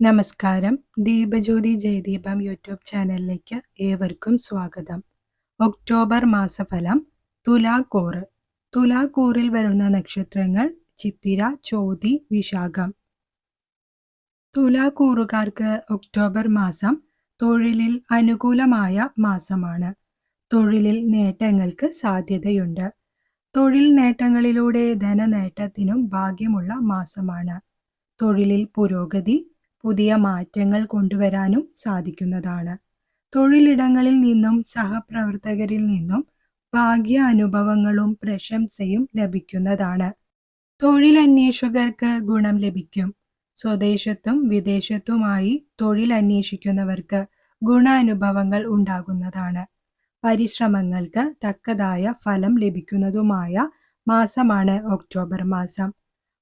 നമസ്കാരം. ദീപജ്യോതി ജയദീപം യൂട്യൂബ് ചാനലിലേക്ക് ഏവർക്കും സ്വാഗതം. ഒക്ടോബർ മാസഫലം തുലാക്കൂറ്. തുലാക്കൂറിൽ വരുന്ന നക്ഷത്രങ്ങൾ ചിത്തിര ചോതി വിശാഖം. തുലാക്കൂറുകാർക്ക് ഒക്ടോബർ മാസം തൊഴിലിൽ അനുകൂലമായ മാസമാണ്. തൊഴിലിൽ നേട്ടങ്ങൾക്ക് സാധ്യതയുണ്ട്. തൊഴിൽ നേട്ടങ്ങളിലൂടെ ധനനേട്ടത്തിനും ഭാഗ്യമുള്ള മാസമാണ്. തൊഴിലിൽ പുരോഗതി പുതിയ മാറ്റങ്ങൾ കൊണ്ടുവരാനും സാധിക്കുന്നതാണ്. തൊഴിലിടങ്ങളിൽ നിന്നും സഹപ്രവർത്തകരിൽ നിന്നും ഭാഗ്യ അനുഭവങ്ങളും പ്രശംസയും ലഭിക്കുന്നതാണ്. തൊഴിലന്വേഷകർക്ക് ഗുണം ലഭിക്കും. സ്വദേശത്തും വിദേശത്തുമായി തൊഴിൽ അന്വേഷിക്കുന്നവർക്ക് ഗുണാനുഭവങ്ങൾ ഉണ്ടാകുന്നതാണ്. പരിശ്രമങ്ങൾക്ക് തക്കതായ ഫലം ലഭിക്കുന്നതുമായ മാസമാണ് ഒക്ടോബർ മാസം.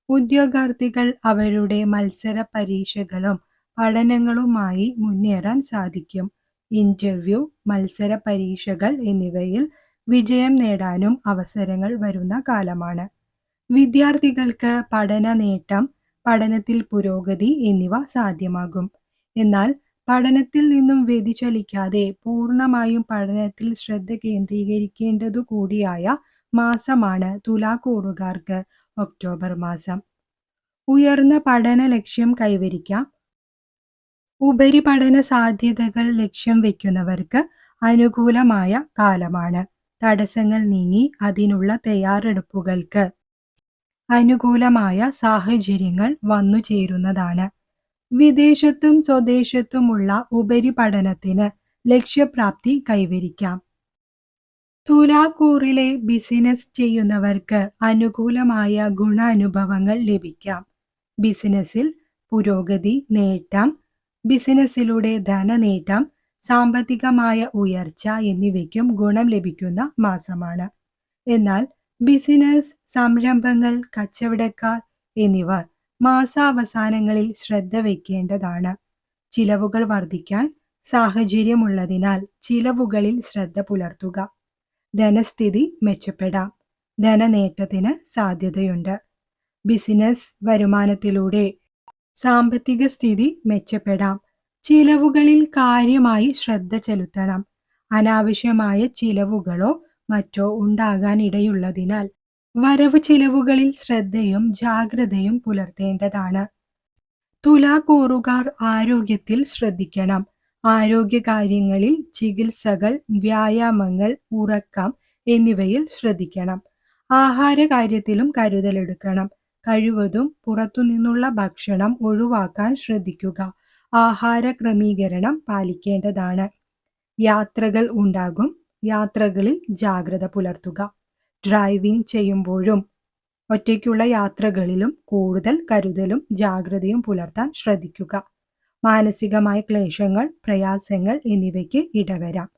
ഉദ്യോഗാർത്ഥികൾ അവരുടെ മത്സര പരീക്ഷകളും പഠനങ്ങളുമായി മുന്നേറാൻ സാധിക്കും. ഇന്റർവ്യൂ മത്സര പരീക്ഷകൾ എന്നിവയിൽ വിജയം നേടാനും അവസരങ്ങൾ വരുന്ന കാലമാണ്. വിദ്യാർത്ഥികൾക്ക് പഠന നേട്ടം പഠനത്തിൽ പുരോഗതി എന്നിവ സാധ്യമാകും. എന്നാൽ പഠനത്തിൽ നിന്നും വ്യതിചലിക്കാതെ പൂർണമായും പഠനത്തിൽ ശ്രദ്ധ കേന്ദ്രീകരിക്കേണ്ടതു കൂടിയായ മാസമാണ് തുലാക്കൂറുകാർക്ക് ഒക്ടോബർ മാസം. ഉയർന്ന പഠന ലക്ഷ്യം കൈവരിക്കാം. ഉപരിപഠന സാധ്യതകൾ ലക്ഷ്യം വയ്ക്കുന്നവർക്ക് അനുകൂലമായ കാലമാണ്. തടസ്സങ്ങൾ നീങ്ങി അതിനുള്ള തയ്യാറെടുപ്പുകൾക്ക് അനുകൂലമായ സാഹചര്യങ്ങൾ വന്നു ചേരുന്നതാണ്. വിദേശത്തും സ്വദേശത്തുമുള്ള ഉപരിപഠനത്തിന് ലക്ഷ്യപ്രാപ്തി കൈവരിക്കാം. തുലാക്കൂറിലെ ബിസിനസ് ചെയ്യുന്നവർക്ക് അനുകൂലമായ ഗുണാനുഭവങ്ങൾ ലഭിക്കാം. ബിസിനസ്സിൽ പുരോഗതി നേട്ടം ബിസിനസ്സിലൂടെ ധനനേട്ടം സാമ്പത്തികമായ ഉയർച്ച എന്നിവയ്ക്കും ഗുണം ലഭിക്കുന്ന മാസമാണ്. എന്നാൽ ബിസിനസ് സംരംഭങ്ങൾ കച്ചവടക്കാർ എന്നിവർ മാസാവസാനങ്ങളിൽ ശ്രദ്ധ വയ്ക്കേണ്ടതാണ് ചിലവുകൾ വർദ്ധിക്കാൻ സാഹചര്യമുള്ളതിനാൽ ചിലവുകളിൽ ശ്രദ്ധ പുലർത്തുക. ധനസ്ഥിതി മെച്ചപ്പെടാം. ധനനേട്ടത്തിന് സാധ്യതയുണ്ട്. ബിസിനസ് വരുമാനത്തിലൂടെ സാമ്പത്തിക സ്ഥിതി മെച്ചപ്പെടാം. ചിലവുകളിൽ കാര്യമായി ശ്രദ്ധ ചെലുത്തണം. അനാവശ്യമായ ചിലവുകളോ മറ്റോ ഉണ്ടാകാൻ ഇടയുള്ളതിനാൽ വരവ് ചിലവുകളിൽ ശ്രദ്ധയും ജാഗ്രതയും പുലർത്തേണ്ടതാണ്. തുലാക്കൂറുകാർ ആരോഗ്യത്തിൽ ശ്രദ്ധിക്കണം. ആരോഗ്യകാര്യങ്ങളിൽ ചികിത്സകൾ വ്യായാമങ്ങൾ ഉറക്കം എന്നിവയിൽ ശ്രദ്ധിക്കണം. ആഹാര കാര്യത്തിലും കരുതലെടുക്കണം കഴിവതും പുറത്തുനിന്നുള്ള ഭക്ഷണം ഒഴിവാക്കാൻ ശ്രദ്ധിക്കുക. ആഹാര ക്രമീകരണം പാലിക്കേണ്ടതാണ്. യാത്രകൾ ഉണ്ടാകും. യാത്രകളിൽ ജാഗ്രത പുലർത്തുക. ഡ്രൈവിംഗ് ചെയ്യുമ്പോഴും ഒറ്റയ്ക്കുള്ള യാത്രകളിലും കൂടുതൽ കരുതലും ജാഗ്രതയും പുലർത്താൻ ശ്രദ്ധിക്കുക. മാനസികമായ ക്ലേശങ്ങൾ പ്രയാസങ്ങൾ എന്നിവയ്ക്ക് ഇടവരാം.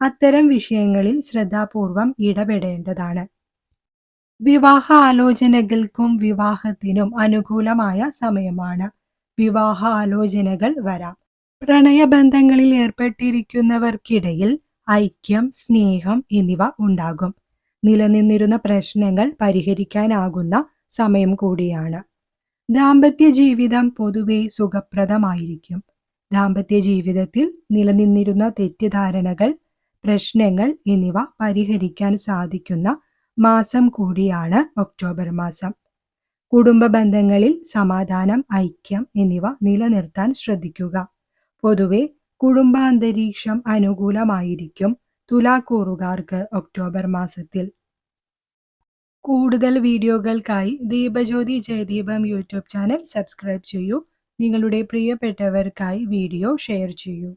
അത്തരം വിഷയങ്ങളിൽ ശ്രദ്ധാപൂർവം ഇടപെടേണ്ടതാണ്. വിവാഹ ആലോചനകൾക്കും വിവാഹത്തിനും അനുകൂലമായ സമയമാണ്. വിവാഹ ആലോചനകൾ വരാം. പ്രണയബന്ധങ്ങളിൽ ഏർപ്പെട്ടിരിക്കുന്നവർക്കിടയിൽ ഐക്യം സ്നേഹം എന്നിവ ഉണ്ടാകും. നിലനിന്നിരുന്ന പ്രശ്നങ്ങൾ പരിഹരിക്കാനാകുന്ന സമയം കൂടിയാണ്. ദാമ്പത്യ ജീവിതം പൊതുവെ സുഖപ്രദമായിരിക്കും. ദാമ്പത്യ ജീവിതത്തിൽ നിലനിന്നിരുന്ന തെറ്റിദ്ധാരണകൾ പ്രശ്നങ്ങൾ എന്നിവ പരിഹരിക്കാൻ സാധിക്കുന്ന മാസം കൂടിയാണ് ഒക്ടോബർ മാസം. കുടുംബ ബന്ധങ്ങളിൽ സമാധാനം ഐക്യം എന്നിവ നിലനിർത്താൻ ശ്രദ്ധിക്കുക. പൊതുവെ കുടുംബാന്തരീക്ഷം അനുകൂലമായിരിക്കും തുലാക്കൂറുകാർക്ക് ഒക്ടോബർ മാസത്തിൽ. കൂടുതൽ വീഡിയോകൾക്കായി Deepajyothi Jayadeepam YouTube channel subscribe ചെയ്യൂ. നിങ്ങളുടെ പ്രിയപ്പെട്ടവർക്കായി വീഡിയോ ഷെയർ ചെയ്യൂ.